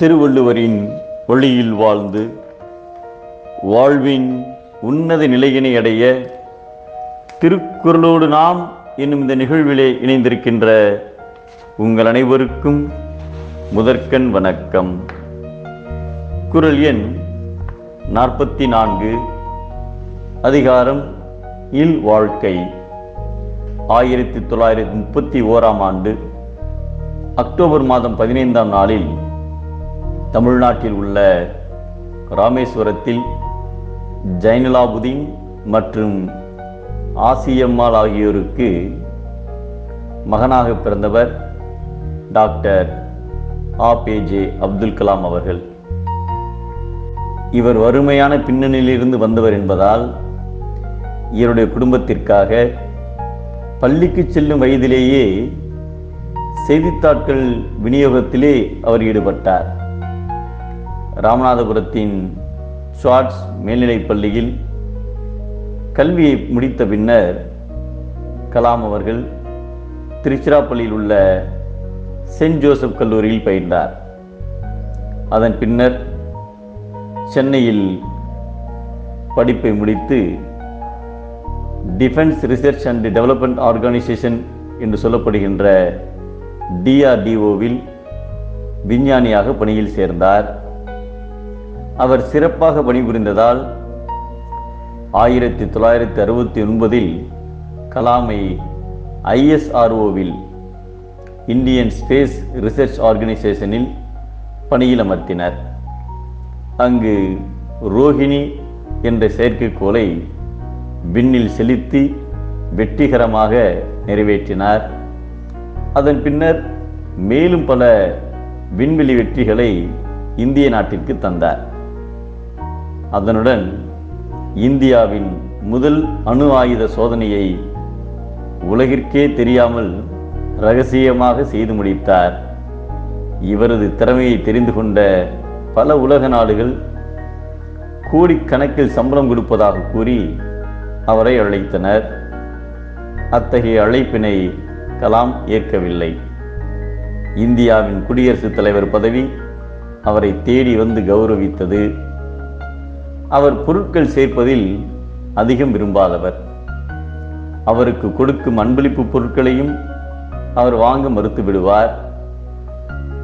திருவள்ளுவரின் வழியில் வாழ்ந்து வாழ்வின் உன்னத நிலையினை அடைய திருக்குறளோடு நாம் என்னும் இந்த நிகழ்விலே இணைந்திருக்கின்ற உங்கள் அனைவருக்கும் முதற்கண் வணக்கம். குறள் எண் நாற்பத்தி நான்கு அதிகாரம் இல் வாழ்க்கை ஆயிரத்தி தொள்ளாயிரத்தி முப்பத்தி ஓராம் ஆண்டு அக்டோபர் மாதம் பதினைந்தாம் நாளில் தமிழ்நாட்டில் உள்ள ராமேஸ்வரத்தில் ஜைனலாபுதீன் மற்றும் ஆசியம்மாள் ஆகியோருக்கு மகனாக பிறந்தவர் டாக்டர் ஆ. பே. ஜே. அப்துல் கலாம் அவர்கள். இவர் வறுமையான பின்னணியிலிருந்து வந்தவர் என்பதால் இவருடைய குடும்பத்திற்காக பள்ளிக்கு செல்லும் வயதிலேயே செய்தித்தாட்கள் விநியோகத்திலே அவர் ஈடுபட்டார். ராமநாதபுரத்தின் ஸ்வாட்ஸ் மேல்நிலைப் பள்ளியில் கல்வியை முடித்த பின்னர் கலாம் அவர்கள் திருச்சிராப்பள்ளியில் உள்ள சென்ட் ஜோசப் கல்லூரியில் பயின்றார். அதன் பின்னர் சென்னையில் படிப்பை முடித்து defence research and development organisation என்று சொல்லப்படுகின்ற டிஆர்டிஓவில் விஞ்ஞானியாக பணியில் சேர்ந்தார். அவர் சிறப்பாக பணிபுரிந்ததால் ஆயிரத்தி தொள்ளாயிரத்தி அறுபத்தி ஒன்பதில் கலாமை ஐஎஸ்ஆர்ஓவில் இந்தியன் ஸ்பேஸ் ரிசர்ச் ஆர்கனைசேஷனில் பணியில் அமர்த்தினர். அங்கு ரோஹிணி என்ற செயற்கைக்கோளை விண்ணில் செலுத்தி வெற்றிகரமாக நிறைவேற்றினார். அதன் பின்னர் மேலும் பல விண்வெளி வெற்றிகளை இந்திய நாட்டிற்கு தந்தார். அதனுடன் இந்தியாவின் முதல் அணு ஆயுத சோதனையை உலகிற்கே தெரியாமல் ரகசியமாக செய்து முடித்தார். இவரது திறமையை தெரிந்து கொண்ட பல உலக நாடுகள் கோடிக்கணக்கில் சம்பளம் கொடுப்பதாக கூறி அவரை அழைத்தனர். அத்தகைய அழைப்பினை கலாம் ஏற்கவில்லை. இந்தியாவின் குடியரசுத் தலைவர் பதவி அவரை தேடி வந்து கௌரவித்தது. அவர் பொருட்கள் சேர்ப்பதில் அதிகம் விரும்பாதவர். அவருக்கு கொடுக்கும் அன்பளிப்பு பொருட்களையும் அவர் வாங்க மறுத்து விடுவார்.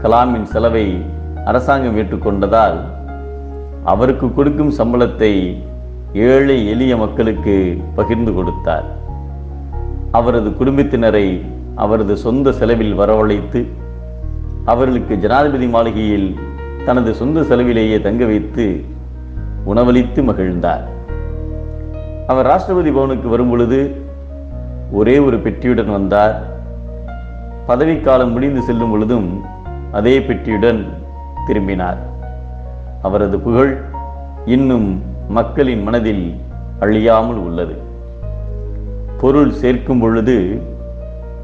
கலாமின் செலவை அரசாங்கம் ஏற்றுக்கொண்டதால் அவருக்கு கொடுக்கும் சம்பளத்தை ஏழை எளிய மக்களுக்கு பகிர்ந்து கொடுத்தார். அவரது குடும்பத்தினரை அவரது சொந்த செலவில் வரவழைத்து அவர்களுக்கு ஜனாதிபதி மாளிகையில் தனது சொந்த செலவிலேயே தங்க வைத்து உணவளித்து மகிழ்ந்தார். அவர் ராஷ்டிரபதி பவனுக்கு வரும்பொழுது ஒரே ஒரு பெட்டியுடன் வந்தார். பதவிக்காலம் முடிந்து செல்லும் பொழுதும் அதே பெட்டியுடன் திரும்பினார். அவரது புகழ் இன்னும் மக்களின் மனதில் அழியாமல் உள்ளது. பொருள் சேர்க்கும் பொழுது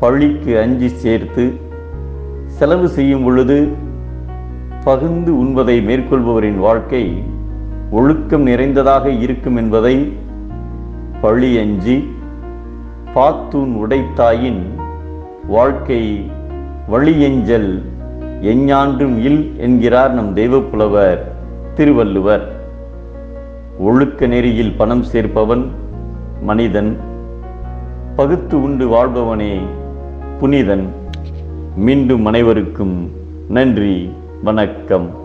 பழிக்கு அஞ்சி சேர்த்து செலவு செய்யும் பொழுது பகிர்ந்து உண்பதை மேற்கொள்பவரின் வாழ்க்கை ஒழுக்கம் நிறைந்ததாக இருக்கும் என்பதை பழியஞ்சி பாத்தூன் உடைத்தாயின் வாழ்க்கை வழியெஞ்சல் எஞ்ஞான்றும் இல் என்கிறார் நம் தெய்வப்புலவர் திருவள்ளுவர். ஒழுக்க நெறியில் பணம் சேர்ப்பவன் மனிதன் பகுத்து உண்டு வாழ்பவனே புனிதன். மீண்டும் அனைவருக்கும் நன்றி வணக்கம்.